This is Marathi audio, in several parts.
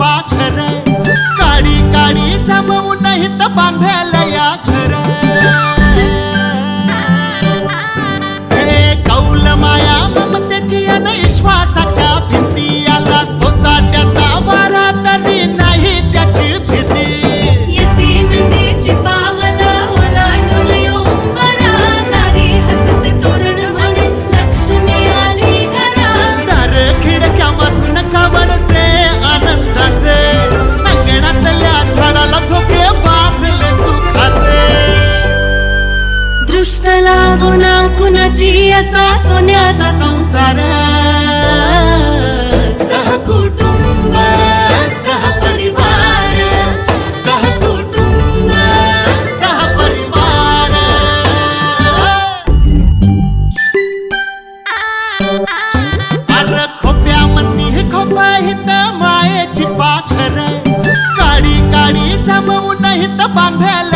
पाखर काळी काळी जमवून हित बांधेल या घर. हे कौल माया ममतेची अन विश्वासा कुणाची असा सोन्याचा संसार? सह सहकुटुंब सहपरिवार सहकुटुंब सहपरिवार अर खोप्यामध्ये खोपा हित मायेची पाखर. काडी काडी जमवून हित बांधायला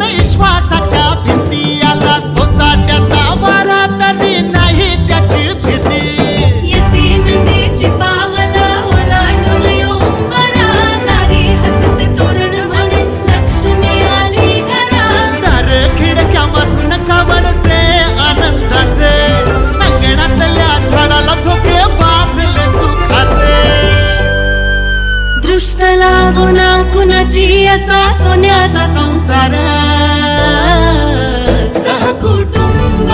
ममतेची अन दृष्ट लागुना कुणाची असा सोन्याचा संसार. सहकुटुंब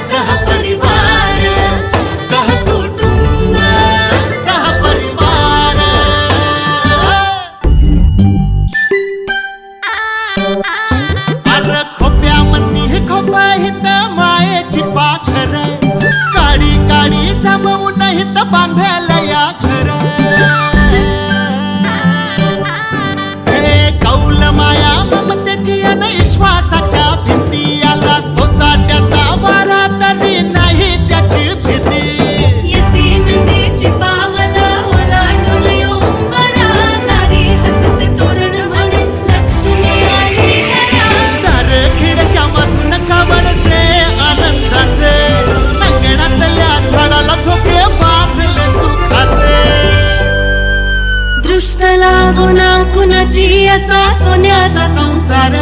सहपरिवार सहकुटुंब सहपरिवार अर खोप्यामध्ये खोपा हित मायेची पाखर. काडी काडी जमवून हित बांधायला असा सोन्याचा संसार.